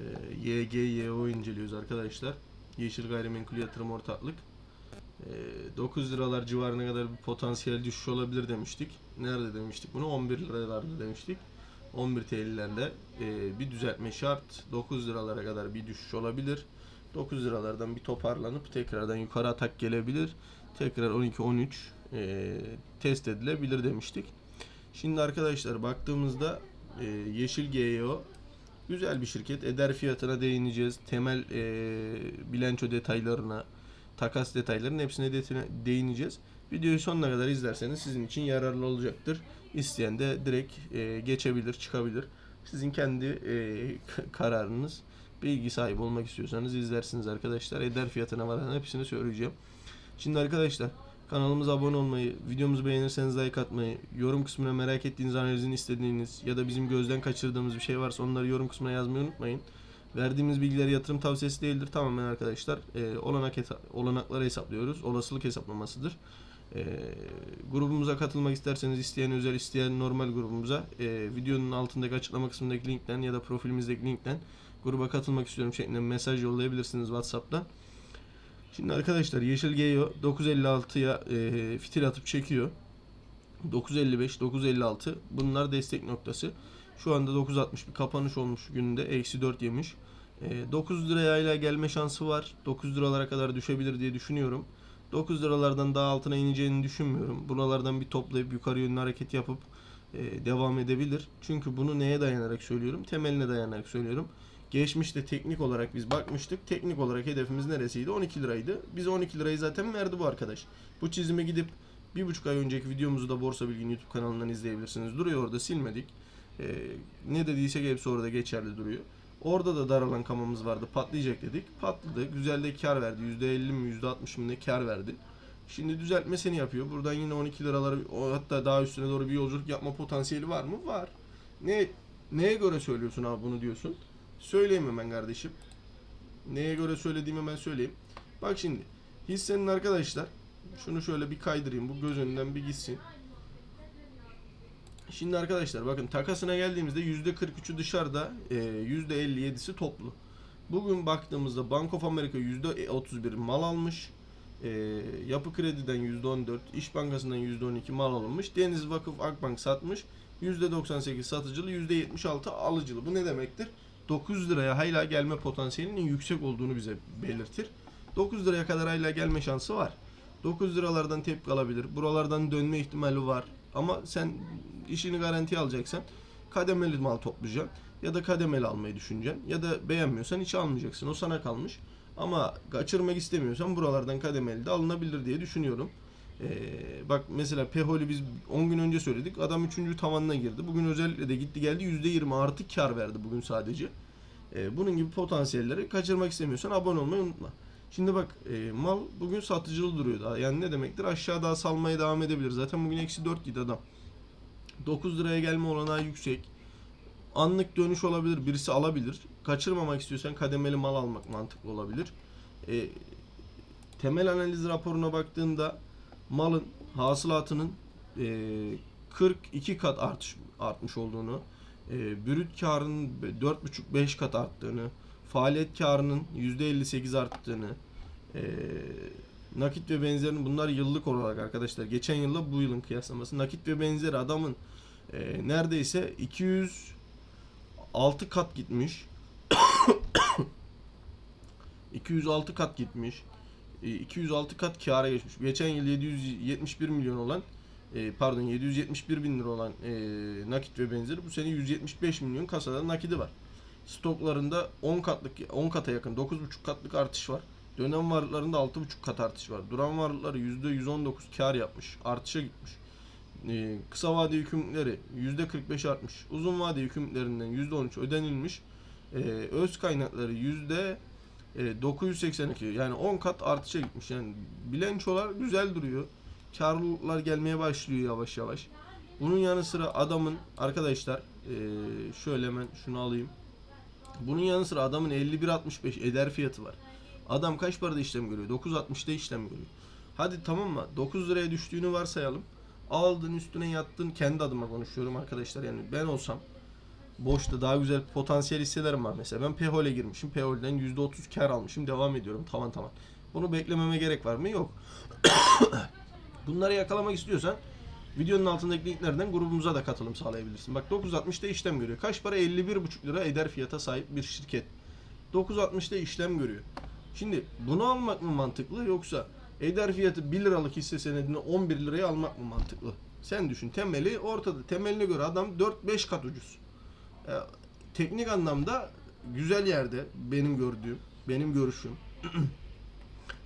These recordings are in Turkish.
e, YGYO inceliyoruz arkadaşlar. Yeşil Gayrimenkul Yatırım Ortaklık. E, 9 liralar civarına kadar bir potansiyel düşüş olabilir demiştik. Nerede demiştik bunu? 11 liralarda demiştik. 11 TL'lerde e, bir düzeltme şart. 9 liralara kadar bir düşüş olabilir. 9 liralardan bir toparlanıp tekrardan yukarı atak gelebilir. Tekrar 12-13 e, test edilebilir demiştik. Şimdi arkadaşlar baktığımızda e, Yeşil GEO güzel bir şirket. Eder fiyatına değineceğiz. Temel e, bilanço detaylarına, takas detaylarının hepsine değineceğiz. Videoyu sonuna kadar izlerseniz sizin için yararlı olacaktır. İsteyen de direkt e, geçebilir, çıkabilir. Sizin kendi e, kararınız. Bilgi sahibi olmak istiyorsanız izlersiniz arkadaşlar. Eder fiyatına varan hepsini söyleyeceğim. Şimdi arkadaşlar kanalımıza abone olmayı, videomuzu beğenirseniz like atmayı, yorum kısmına merak ettiğiniz analizini istediğiniz ya da bizim gözden kaçırdığımız bir şey varsa onları yorum kısmına yazmayı unutmayın. Verdiğimiz bilgiler yatırım tavsiyesi değildir. Tamamen arkadaşlar e, olanak olanakları hesaplıyoruz. Olasılık hesaplamasıdır. E, grubumuza katılmak isterseniz isteyen özel isteyen normal grubumuza e, videonun altındaki açıklama kısmındaki linkten ya da profilimizdeki linkten gruba katılmak istiyorum şeklinde mesaj yollayabilirsiniz WhatsApp'tan. Şimdi arkadaşlar Yeşil Geo 956'ya e, fitil atıp çekiyor. 955, 956 bunlar destek noktası. Şu anda 960 bir kapanış olmuş günde. Eksi 4 yemiş. E, 9 liraya gelme şansı var. 9 liralara kadar düşebilir diye düşünüyorum. 9 liralardan daha altına ineceğini düşünmüyorum. Buralardan bir toplayıp yukarı yönlü hareket yapıp e, devam edebilir. Çünkü bunu neye dayanarak söylüyorum? Temeline dayanarak söylüyorum. Geçmişte teknik olarak biz bakmıştık. Teknik olarak hedefimiz neresiydi? 12 liraydı. Bize 12 lirayı zaten verdi bu arkadaş. Bu çizime gidip bir buçuk ay önceki videomuzu da Borsa Bilgin YouTube kanalından izleyebilirsiniz. Duruyor orada silmedik. Ee, ne dediysek hepsi orada geçerli duruyor. Orada da daralan kamamız vardı. Patlayacak dedik. Patladı. Güzel de kar verdi. %50 mi %60 mı ne kar verdi. Şimdi düzeltmesini yapıyor. Buradan yine 12 liraları o hatta daha üstüne doğru bir yolculuk yapma potansiyeli var mı? Var. Ne neye göre söylüyorsun abi bunu diyorsun? Söyleyeyim hemen kardeşim. Neye göre söylediğimi hemen söyleyeyim. Bak şimdi hissenin arkadaşlar şunu şöyle bir kaydırayım. Bu göz önünden bir gitsin. Şimdi arkadaşlar bakın takasına geldiğimizde %43'ü dışarıda, e, %57'si toplu. Bugün baktığımızda Bank of America %31 mal almış. E, Yapı Kredi'den %14, İş Bankası'ndan %12 mal alınmış. Deniz Vakıf Akbank satmış. %98 satıcılı, %76 alıcılı. Bu ne demektir? 9 liraya hala gelme potansiyelinin yüksek olduğunu bize belirtir. 9 liraya kadar hala gelme şansı var. 9 liralardan tepki alabilir. Buralardan dönme ihtimali var. Ama sen işini garantiye alacaksan kademeli mal toplayacaksın. Ya da kademeli almayı düşüneceksin. Ya da beğenmiyorsan hiç almayacaksın. O sana kalmış. Ama kaçırmak istemiyorsan buralardan kademeli de alınabilir diye düşünüyorum. Ee, bak mesela Pehol'i biz 10 gün önce söyledik. Adam 3. tavanına girdi. Bugün özellikle de gitti geldi %20 artı kar verdi bugün sadece. Ee, bunun gibi potansiyelleri kaçırmak istemiyorsan abone olmayı unutma. Şimdi bak e, mal bugün satıcılı duruyor daha. Yani ne demektir? Aşağı daha salmaya devam edebilir. Zaten bugün eksi 4 gidi adam. 9 liraya gelme olanağı yüksek. Anlık dönüş olabilir. Birisi alabilir. Kaçırmamak istiyorsan kademeli mal almak mantıklı olabilir. E, temel analiz raporuna baktığında malın hasılatının e, 42 kat artış artmış olduğunu, e, brüt karının 4,5-5 kat arttığını, faaliyet karının %58 arttığını, e, nakit ve benzerini bunlar yıllık olarak arkadaşlar geçen yılla bu yılın kıyaslaması nakit ve benzeri adamın e, neredeyse 206 kat gitmiş. 206 kat gitmiş 206 kat kâra geçmiş geçen yıl 771 milyon olan e, pardon 771 bin lira olan e, nakit ve benzeri bu sene 175 milyon kasada nakidi var stoklarında 10 katlık 10 kata yakın 9,5 katlık artış var. Dönem varlıklarında 6,5 kat artış var. Duran varlıkları %119 kar yapmış. Artışa gitmiş. Kısa vade yükümlülükleri %45 artmış. Uzun vade yükümlülüklerinden %13 ödenilmiş. Öz kaynakları e, 982 yani 10 kat artışa gitmiş. Yani bilançolar güzel duruyor. Karlılıklar gelmeye başlıyor yavaş yavaş. Bunun yanı sıra adamın arkadaşlar e, şöyle hemen şunu alayım. Bunun yanı sıra adamın 51.65 eder fiyatı var. Adam kaç parada işlem görüyor? 9.60'da işlem görüyor. Hadi tamam mı? 9 liraya düştüğünü varsayalım. Aldın üstüne yattın. Kendi adıma konuşuyorum arkadaşlar. Yani ben olsam boşta daha güzel potansiyel hisselerim var. Mesela ben Pehol'e girmişim. Pehol'den %30 kar almışım. Devam ediyorum tavan tavan. Bunu beklememe gerek var mı? Yok. Bunları yakalamak istiyorsan videonun altındaki linklerden grubumuza da katılım sağlayabilirsin. Bak 960'da işlem görüyor. Kaç para? 51,5 lira eder fiyata sahip bir şirket. 960'da işlem görüyor. Şimdi bunu almak mı mantıklı yoksa eder fiyatı 1 liralık hisse senedini 11 liraya almak mı mantıklı? Sen düşün temeli ortada. Temeline göre adam 4-5 kat ucuz. E, teknik anlamda güzel yerde benim gördüğüm, benim görüşüm.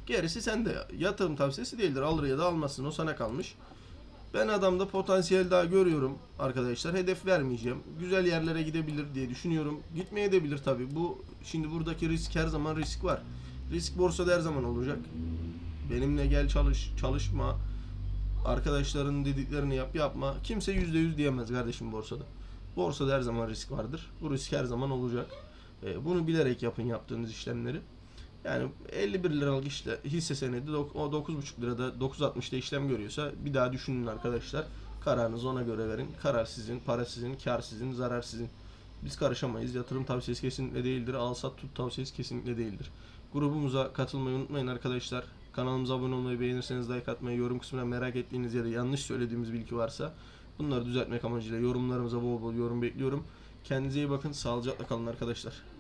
Gerisi sende. Yatırım tavsiyesi değildir. Alır ya da almazsın. O sana kalmış. Ben adamda potansiyel daha görüyorum arkadaşlar. Hedef vermeyeceğim. Güzel yerlere gidebilir diye düşünüyorum. Gitmeye de bilir tabii. Bu şimdi buradaki risk her zaman risk var. Risk borsada her zaman olacak. Benimle gel çalış, çalışma. Arkadaşların dediklerini yap, yapma. Kimse yüzde yüz diyemez kardeşim borsada. Borsada her zaman risk vardır. Bu risk her zaman olacak. Ee, bunu bilerek yapın yaptığınız işlemleri. Yani 51 liralık işte hisse senedi o 9,5 lirada 9.60'da işlem görüyorsa bir daha düşünün arkadaşlar. Kararınızı ona göre verin. Karar sizin, para sizin, kar sizin, zarar sizin. Biz karışamayız. Yatırım tavsiyesi kesinlikle değildir. Al sat tut tavsiyesi kesinlikle değildir. Grubumuza katılmayı unutmayın arkadaşlar. Kanalımıza abone olmayı, beğenirseniz like atmayı, yorum kısmına merak ettiğiniz ya da yanlış söylediğimiz bilgi varsa bunları düzeltmek amacıyla yorumlarımıza bol bol yorum bekliyorum. Kendinize iyi bakın. Sağlıcakla kalın arkadaşlar.